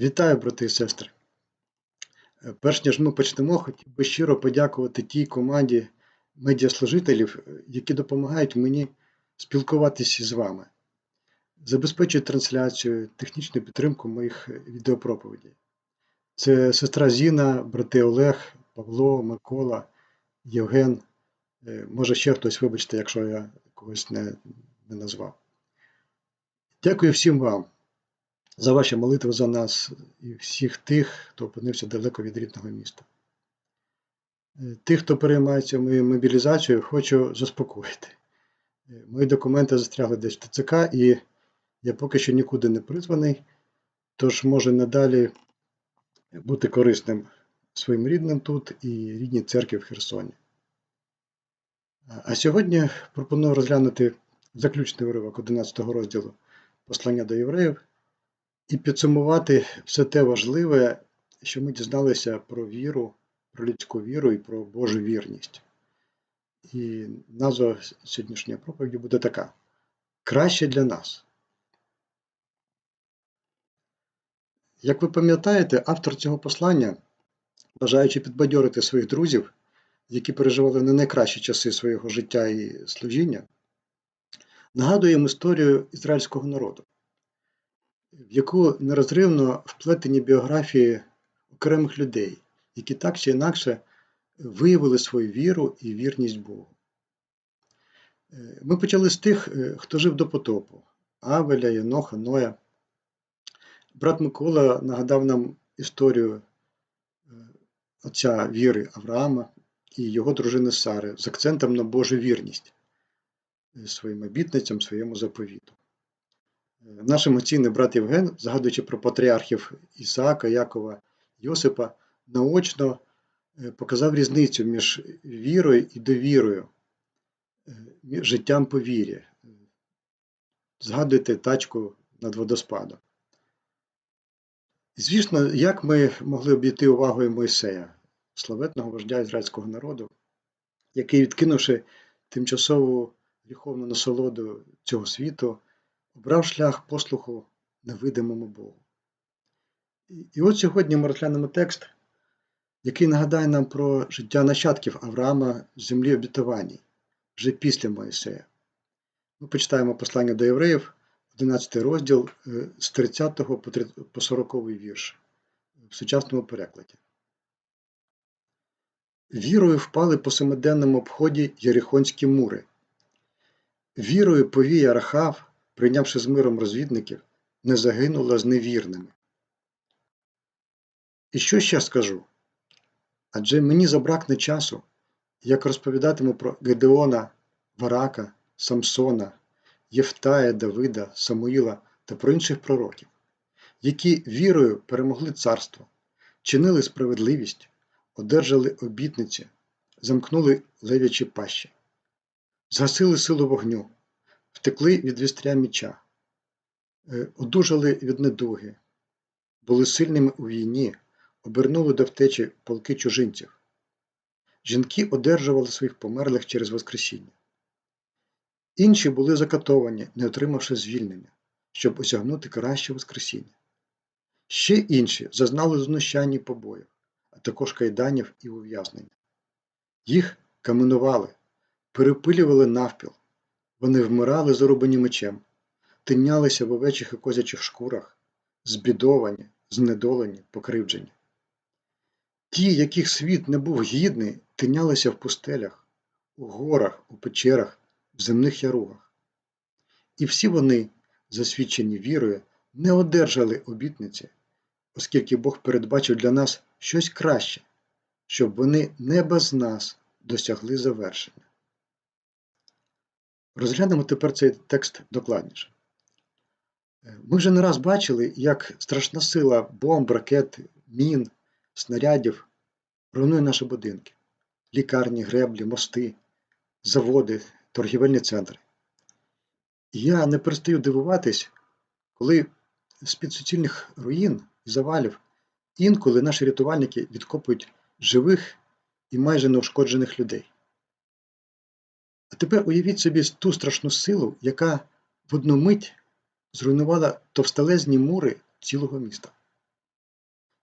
Вітаю, брати і сестри! Е, Перш ніж ми почнемо, хотів би щиро подякувати тій команді медіаслужителів, е, які допомагають мені спілкуватися з вами, забезпечують трансляцію, технічну підтримку моїх е, відеопроповідей. Це сестра Зіна, брати Олег, Павло, Микола, Євген. Може ще хтось, вибачте, якщо я когось не, не назвав. Дякую всім вам за ваші молитви за нас і всіх тих, хто опинився далеко від рідного міста. Е, Тих, хто переймається моєю мобілізацією, хочу заспокоїти. Е, Мої документи застрягли десь в ТЦК, і я поки що нікуди не призваний, тож можу надалі бути корисним своїм рідним тут і рідній церкві в Херсоні. А- сьогодні пропоную розглянути заключний уривок 11 розділу Послання до євреїв і підсумувати все те важливе, що ми дізналися про віру, про людську віру і про Божу вірність. І назва сьогоднішньої проповіді буде така: Краще для нас. Як ви пам'ятаєте, автор цього послання, бажаючи підбадьорити своїх друзів, які переживали не найкращі часи свого життя і служіння, нагадує їм історію ізраїльського народу в яку нерозривно вплетені біографії окремих людей, які так чи інакше виявили свою віру і вірність Богу. Е, Ми почали з тих, е, хто жив до потопу Авеля, Єноха, Ноя. Брат Микола нагадав нам історію е, отця віри Авраама і його дружини Сари з акцентом на Божу вірність своїм обітницям, своєму заповіту. Наш емоційний брат Євген, згадуючи про патріархів Ісаака, Якова, Йосипа, наочно е, показав різницю між вірою і довірою, е, життям по вірі. Згадуйте тачку над водоспадом. Звісно, як ми могли обійти увагою Мойсея, славетного вождя ізраїльського народу, який, відкинувши тимчасову гріховну насолоду цього світу, обрав шлях послуху невидимому Богу. І- от сьогодні ми розглянемо текст, який нагадає нам про життя нащадків Авраама з землі обітованій, вже після Моїсея. Ми почитаємо послання до євреїв, 11 розділ е, з 30 по 30 по 40 вірш в сучасному перекладі. Вірою впали по семиденному обході Єрихонські мури. Вірою повія Рахав, прийнявши з миром розвідників, не загинула з невірними. І що ще скажу? Адже мені забракне часу, як розповідатиму про Гедеона, Варака, Самсона, Єфтая, Давида, Самуїла та про інших пророків, які вірою перемогли царство, чинили справедливість, одержали обітниці, замкнули лев'ячі пащі, згасили силу вогню, втекли від вістря міча, е, одужали від недуги, були сильними у війні, обернули до втечі полки чужинців. Жінки одержували своїх померлих через Воскресіння. Інші були закатовані, не отримавши звільнення, щоб осягнути краще Воскресіння. Ще інші зазнали знущань і побоїв, а також кайданів і ув'язнення. Їх каменували, перепилювали навпіл, вони вмирали зарубані мечем, тинялися в овечих і козячих шкурах, збідовані, знедолені, покривджені. Ті, яких світ не був гідний, тинялися в пустелях, у горах, у печерах, в земних яругах. І всі вони, засвідчені вірою, не одержали обітниці, оскільки Бог передбачив для нас щось краще, щоб вони не без нас досягли завершення. Розглянемо тепер цей текст докладніше. Е, Ми вже не раз бачили, як страшна сила бомб, ракет, мін, снарядів руйнує наші будинки, лікарні, греблі, мости, заводи, торгівельні центри. І я не перестаю дивуватись, коли з-під суцільних руїн і завалів інколи наші рятувальники відкопують живих і майже неушкоджених людей. А тепер уявіть собі ту страшну силу, яка в одну мить зруйнувала товстелезні мури цілого міста.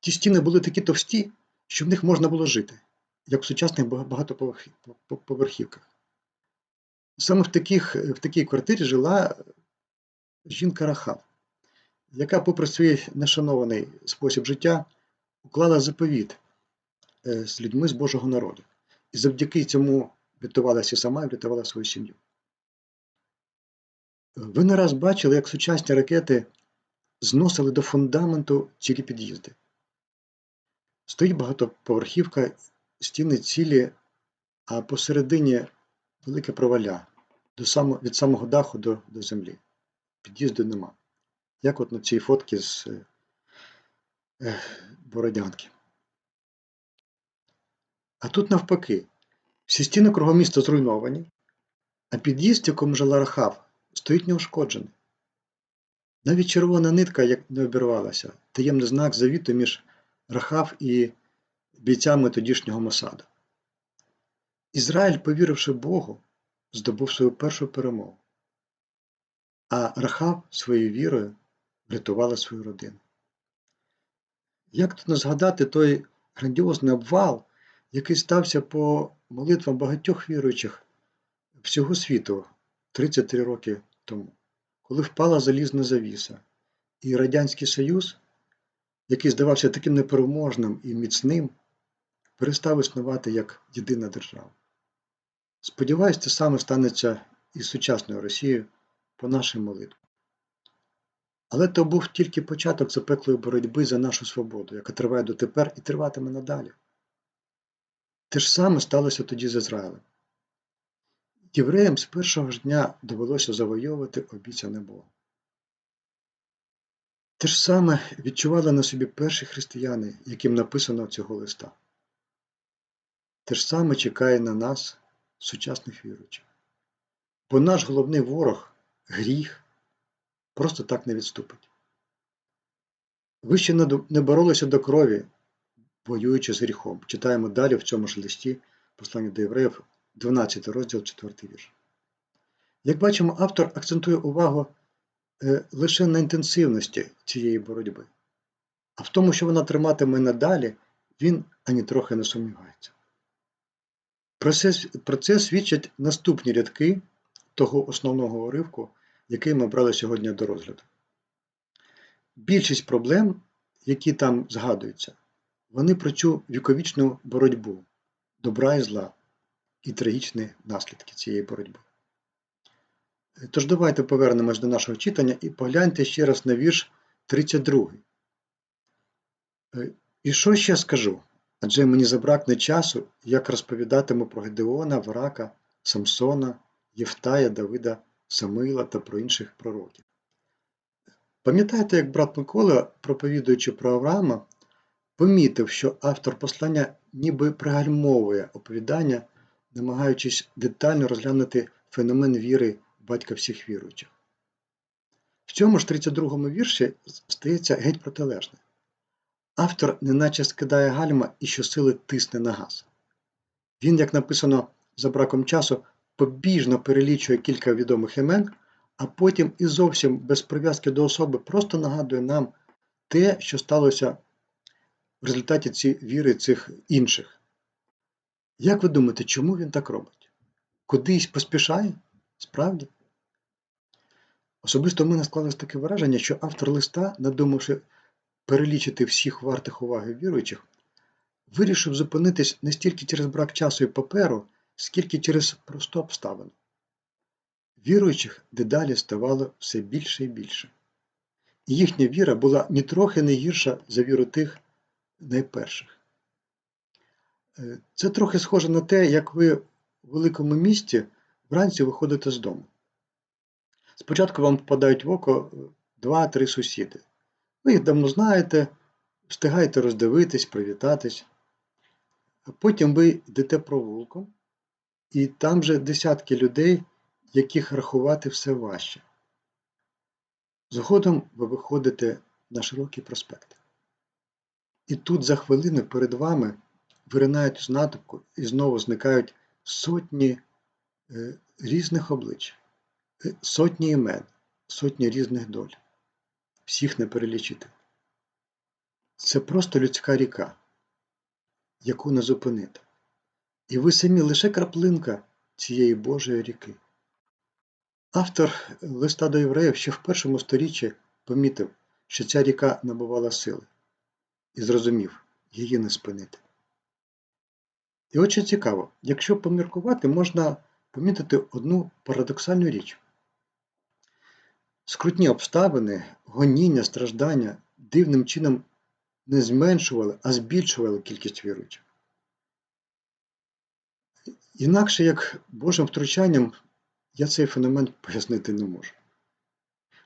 ті стіни були такі товсті, що в них можна було жити, як в сучасних багатоповерхівках. Саме в, таких, в такій квартирі жила жінка Рахав, яка, попри свій нешанований спосіб життя, уклала заповіт е, з людьми з Божого народу. І завдяки цьому врятувалася сама і врятувала свою сім'ю. Ви не раз бачили, як сучасні ракети зносили до фундаменту цілі під'їзди. Стоїть багатоповерхівка, стіни цілі, а посередині велике проваля до само, від самого даху до, до землі. Під'їзду нема. Як от на цій фотці з е, е, Бородянки. А тут навпаки, всі стіни кругом міста зруйновані, а під'їзд, в якому жила Рахав, стоїть неушкоджений. Навіть червона нитка як не обірвалася, таємний знак завіту між Рахав і бійцями тодішнього Мосаду. Ізраїль, повіривши Богу, здобув свою першу перемогу, а Рахав своєю вірою врятувала свою родину. Як тут не згадати той грандіозний обвал, який стався по молитвам багатьох віруючих всього світу 33 роки тому, коли впала залізна завіса, і Радянський Союз, який здавався таким непереможним і міцним, перестав існувати як єдина держава. Сподіваюсь, це саме станеться із сучасною Росією по нашій молитві. Але то був тільки початок запеклої боротьби за нашу свободу, яка триває дотепер і триватиме надалі. Те ж саме сталося тоді з Ізраїлем. Євреям з першого ж дня довелося завойовувати обіцяне Богом. Те ж саме відчували на собі перші християни, яким написано цього листа. Те ж саме чекає на нас, сучасних віруючих. Бо наш головний ворог гріх просто так не відступить. Ви ще не боролися до крові, воюючи з гріхом. Читаємо далі в цьому ж листі послання до євреїв, 12 розділ, 4 вірш. Як бачимо, автор акцентує увагу е, лише на інтенсивності цієї боротьби, а в тому, що вона триматиме надалі, він ані трохи не сумнівається. Про це, про це свідчать наступні рядки того основного уривку, який ми брали сьогодні до розгляду. Більшість проблем, які там згадуються, вони про цю віковічну боротьбу добра і зла і трагічні наслідки цієї боротьби. Тож давайте повернемось до нашого читання і погляньте ще раз на вірш 32. І що ще скажу? Адже мені забракне часу, як розповідатиму про Гедеона, Варака, Самсона, Євтая, Давида, Самила та про інших пророків. Пам'ятаєте, як брат Микола, проповідуючи про Авраама, помітив, що автор послання ніби пригальмовує оповідання, намагаючись детально розглянути феномен віри батька всіх віруючих. В цьому ж 32-му вірші стається геть протилежне. Автор неначе скидає гальма і щосили тисне на газ. Він, як написано за браком часу, побіжно перелічує кілька відомих імен, а потім і зовсім без прив'язки до особи просто нагадує нам те, що сталося в результаті ці віри цих інших. Як ви думаєте, чому він так робить? Кудись поспішає? Справді? Особисто в мене склалось таке враження, що автор листа, надумавши перелічити всіх вартих уваги віруючих, вирішив зупинитись не стільки через брак часу і паперу, скільки через просту обставину. Віруючих дедалі ставало все більше і більше. І їхня віра була нітрохи не гірша за віру тих найперших. Е, це трохи схоже на те, як ви в великому місті вранці виходите з дому. Спочатку вам попадають в око два-три сусіди. Ви їх давно знаєте, встигаєте роздивитись, привітатись. А потім ви йдете провулком, і там же десятки людей, яких рахувати все важче. Згодом ви виходите на широкий проспект. І тут за хвилину перед вами виринають з натовпу і знову зникають сотні е, різних облич, е, сотні імен, сотні різних доль. Всіх не перелічити. це просто людська ріка, яку не зупинити. І ви самі лише краплинка цієї Божої ріки. Автор листа до євреїв ще в першому сторіччі помітив, що ця ріка набувала сили, і зрозумів, її не спинити. І от цікаво, якщо поміркувати, можна помітити одну парадоксальну річ. Скрутні обставини, гоніння, страждання дивним чином не зменшували, а збільшували кількість віруючих. Інакше як Божим втручанням я цей феномен пояснити не можу.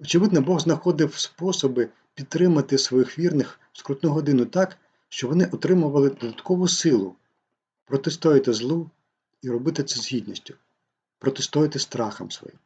Очевидно, Бог знаходив способи підтримати своїх вірних скрутну годину так, що вони отримували додаткову силу протистояти злу і робити це з гідністю, протистояти страхам своїм.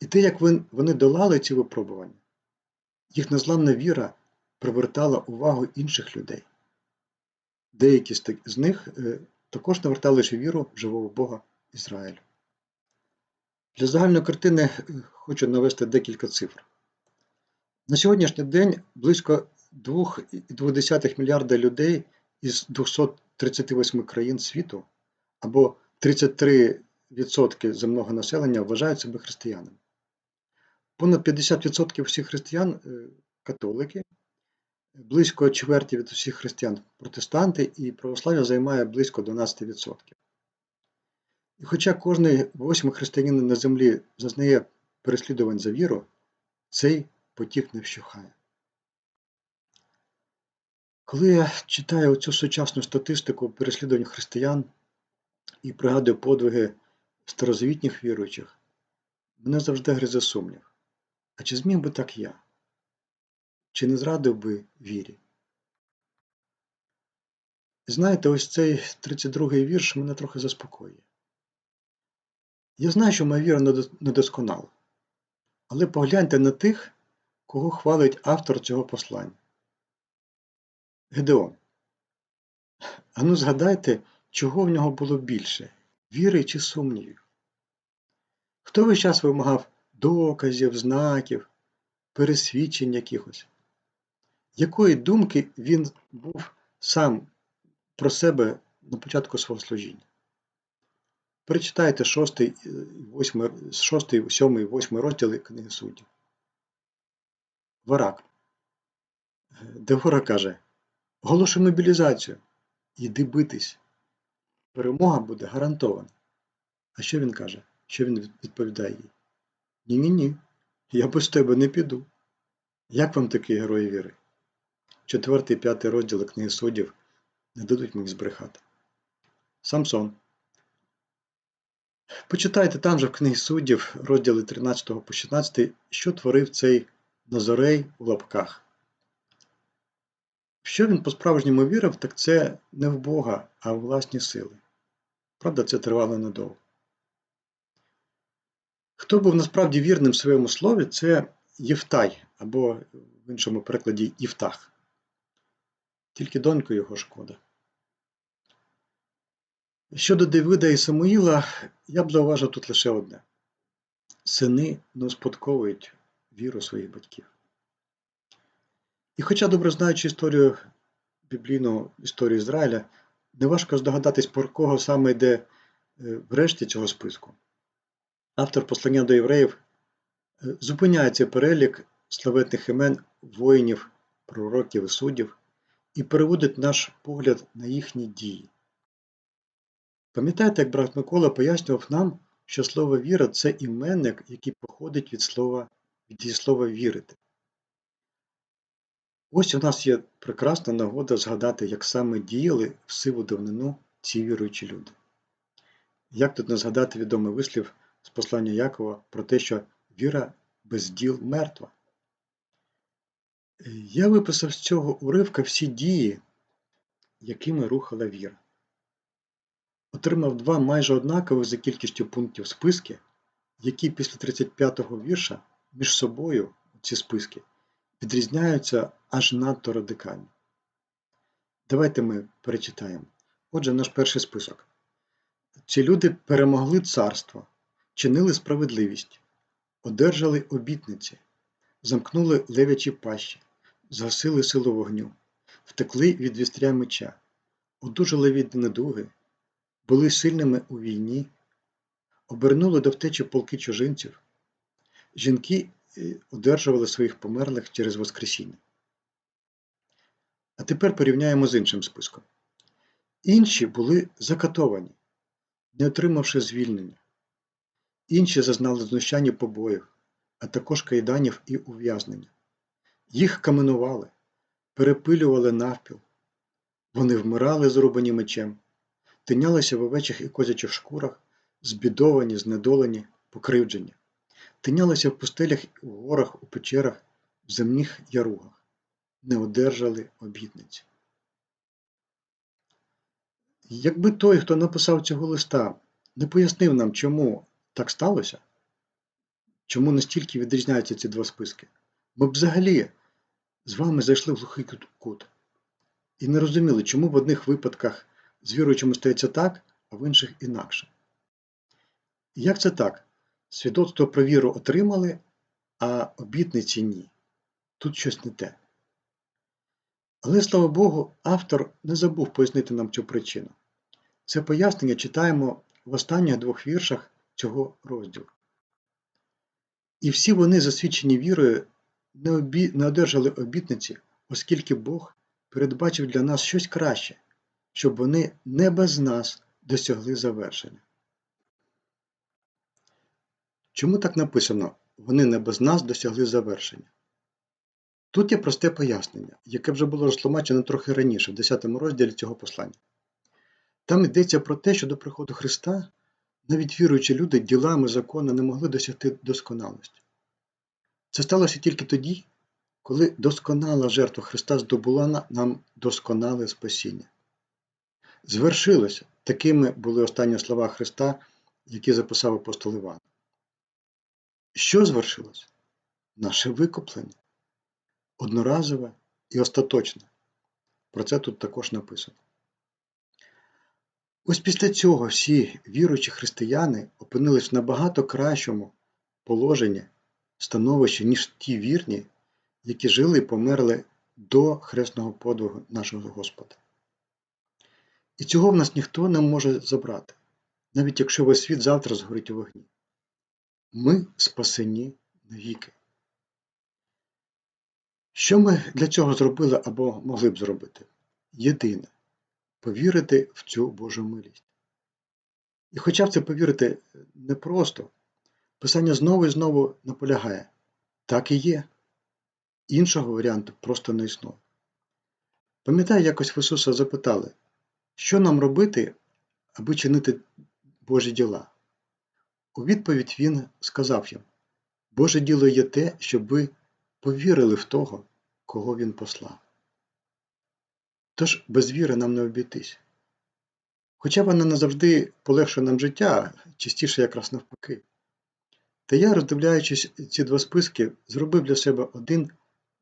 І те, як вони долали ці випробування, їх незламна віра привертала увагу інших людей. Деякі з них е, також навертали віру в живого Бога Ізраїлю. Для загальної картини е, хочу навести декілька цифр. На сьогоднішній день близько 2,2 мільярда людей із 238 країн світу або 33% земного населення вважають себе християнами. Понад 50% всіх християн е, католики, близько чверті від усіх християн протестанти і православ'я займає близько 12%. І хоча кожний восьмий християнин на землі зазнає переслідувань за віру, цей потік не вщухає. Коли я читаю цю сучасну статистику переслідувань християн і пригадую подвиги старозавітніх віруючих, мене завжди гризе сумнів. А чи зміг би так я? Чи не зрадив би вірі? Знаєте, ось цей 32-й вірш мене трохи заспокоює. Я знаю, що моя віра недосконала, але погляньте на тих, кого хвалить автор цього послання. Гедеон. Ану згадайте, чого в нього було більше віри чи сумнівів? Хто весь час вимагав доказів, знаків, пересвідчень якихось? Якої думки він був сам про себе на початку свого служіння? Перечитайте 6, 8, 6 7, 8 розділи книги суддів. Варак. Девора каже: Оголошуй мобілізацію. Йди битись. Перемога буде гарантована. А що він каже? Що він відповідає їй? Ні-ні ні. Я без тебе не піду. Як вам такі герої віри? Четвертий п'ятий розділи книги суддів не дадуть мені збрехати. Самсон. Почитайте там же в книгі суддів, розділи 13 по 16, що творив цей Назорей у лапках. Що він по-справжньому вірив, так це не в Бога, а в власні сили. Правда, це тривало недовго. Хто був насправді вірним в своєму слові, це Євтай, або в іншому перекладі Євтах. Тільки доньку його шкода. Щодо Давида і Самуїла, я б зауважив тут лише одне: сини не успадковують віру своїх батьків. І хоча добре знаючи історію біблійну історію Ізраїля, неважко здогадатись, про кого саме йде е, врешті цього списку. Автор послання до євреїв е, зупиняє цей перелік славетних імен воїнів, пророків і суддів і переводить наш погляд на їхні дії. Пам'ятаєте, як брат Микола пояснював нам, що слово віра це іменник, який походить від слова, від її слова вірити. Ось у нас є прекрасна нагода згадати, як саме діяли в сиву давнину ці віруючі люди. Як тут не згадати відомий вислів з послання Якова про те, що віра без діл мертва? Я виписав з цього уривка всі дії, якими рухала віра отримав два майже однакових за кількістю пунктів списки, які після 35-го вірша між собою ці списки відрізняються аж надто радикально. Давайте ми перечитаємо. Отже, наш перший список. Ці люди перемогли царство, чинили справедливість, одержали обітниці, замкнули левячі пащі, згасили силу вогню, втекли від вістря меча, одужали від недуги, були сильними у війні, обернули до втечі полки чужинців. Жінки одержували своїх померлих через Воскресіння. А тепер порівняємо з іншим списком. Інші були закатовані, не отримавши звільнення. Інші зазнали знущання побоїв, а також кайданів і ув'язнення. Їх каменували, перепилювали навпіл. Вони вмирали зрубані мечем, тинялися в овечих і козячих шкурах, збідовані, знедолені, покривджені, тинялися в пустелях, у горах, у печерах, в земних яругах, не одержали обітниці. Якби той, хто написав цього листа, не пояснив нам, чому так сталося, чому настільки відрізняються ці два списки, ми б взагалі з вами зайшли в глухий кут і не розуміли, чому в одних випадках з віруючими стається так, а в інших інакше. Як це так? Свідоцтво про віру отримали, а обітниці ні. Тут щось не те. Але, слава Богу, автор не забув пояснити нам цю причину. Це пояснення читаємо в останніх двох віршах цього розділу. І всі вони, засвідчені вірою, не, обі... не одержали обітниці, оскільки Бог передбачив для нас щось краще, щоб вони не без нас досягли завершення. Чому так написано? Вони не без нас досягли завершення? Тут є просте пояснення, яке вже було розтлумачено трохи раніше, в 10 розділі цього послання. Там йдеться про те, що до приходу Христа навіть віруючі люди ділами закону не могли досягти досконалості. Це сталося тільки тоді, коли досконала жертва Христа здобула нам досконале спасіння. Звершилося, такими були останні слова Христа, які записав апостол Іван. Що звершилось? Наше викуплення. Одноразове і остаточне. Про це тут також написано. Ось після цього всі віруючі християни опинились в набагато кращому положенні, становищі, ніж ті вірні, які жили і померли до хресного подвигу нашого Господа. І цього в нас ніхто не може забрати, навіть якщо весь світ завтра згорить у вогні. Ми спасені навіки. Що ми для цього зробили або могли б зробити? Єдине повірити в цю Божу милість. І хоча в це повірити непросто, Писання знову і знову наполягає, так і є. Іншого варіанту просто не існує. Пам'ятаю, якось в Ісуса запитали, що нам робити, аби чинити Божі діла? У відповідь Він сказав їм: Боже діло є те, щоб ви повірили в того, кого Він послав. Тож без віри нам не обійтись. Хоча вона не завжди полегшує нам життя, частіше якраз навпаки. Та я, роздивляючись ці два списки, зробив для себе один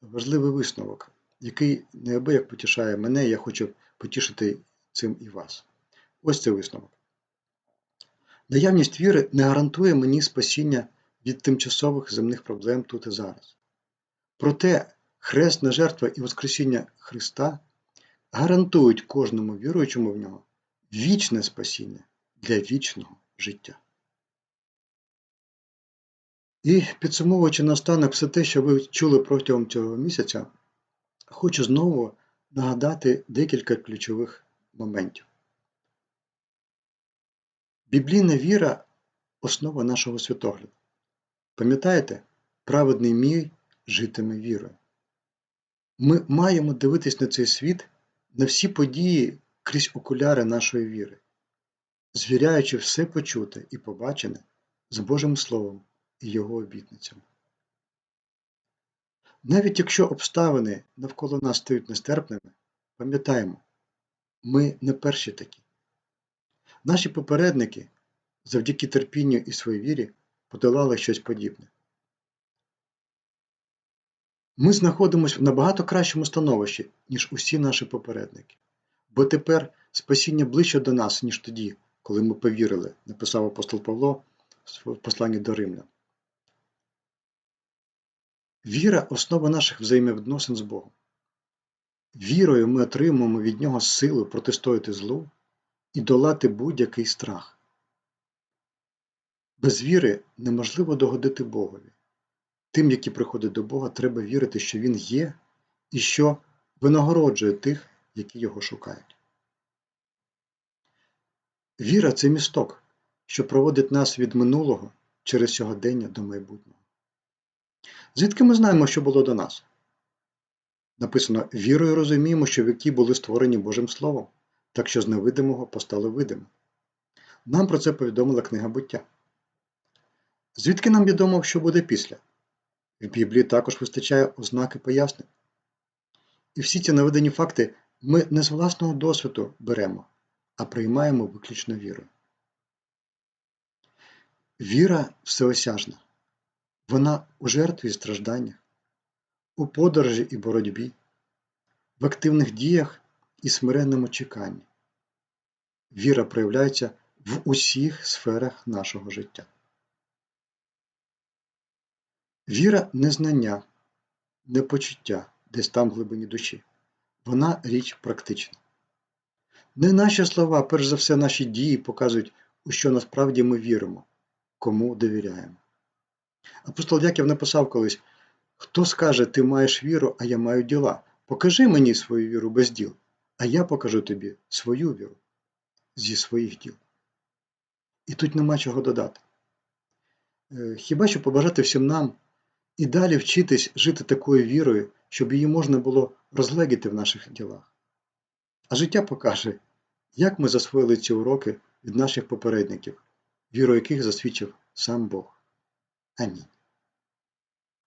важливий висновок, який неабияк потішає мене, я хочу потішити цим і вас. Ось цей висновок. Наявність віри не гарантує мені спасіння від тимчасових земних проблем тут і зараз. Проте хресна жертва і Воскресіння Христа гарантують кожному віруючому в нього вічне спасіння для вічного життя. І підсумовуючи наостанок все те, що ви чули протягом цього місяця, хочу знову нагадати декілька ключових моментів. Біблійна віра основа нашого святогляду. Пам'ятаєте, праведний мій житиме вірою. Ми маємо дивитись на цей світ, на всі події крізь окуляри нашої віри, звіряючи все почуте і побачене з Божим Словом і Його обітницями. Навіть якщо обставини навколо нас стають нестерпними, пам'ятаємо, ми не перші такі. Наші попередники завдяки терпінню і своїй вірі подолали щось подібне. Ми знаходимося в набагато кращому становищі, ніж усі наші попередники, бо тепер спасіння ближче до нас, ніж тоді, коли ми повірили, написав апостол Павло в посланні до Римлян. Віра основа наших взаємовідносин з Богом. Вірою ми отримуємо від нього силу протистояти злу і долати будь-який страх. Без віри неможливо догодити Богові. Тим, які приходять до Бога, треба вірити, що Він є і що винагороджує тих, які його шукають. Віра це місток, що проводить нас від минулого через сьогодення до майбутнього. Звідки ми знаємо, що було до нас? Написано вірою розуміємо, що віки були створені Божим Словом, так що з невидимого постало видиме. Нам про це повідомила книга буття. Звідки нам відомо, що буде після? В Біблії також вистачає ознаки пояснень. І всі ці наведені факти ми не з власного досвіду беремо, а приймаємо виключно вірою. Віра всеосяжна. Вона у жертві і стражданнях, у подорожі і боротьбі, в активних діях і смиренному чеканні. Віра проявляється в усіх сферах нашого життя. Віра не знання, не десь там в глибині душі. Вона річ практична. Не наші слова, перш за все, наші дії показують, у що насправді ми віримо, кому довіряємо. Апостол Яків написав колись: Хто скаже, ти маєш віру, а я маю діла? Покажи мені свою віру без діл, а я покажу тобі свою віру зі своїх діл. І тут нема чого додати. Е, Хіба що побажати всім нам і далі вчитись жити такою вірою, щоб її можна було розлегіти в наших ділах. А життя покаже, як ми засвоїли ці уроки від наших попередників, віру яких засвідчив сам Бог. Амінь.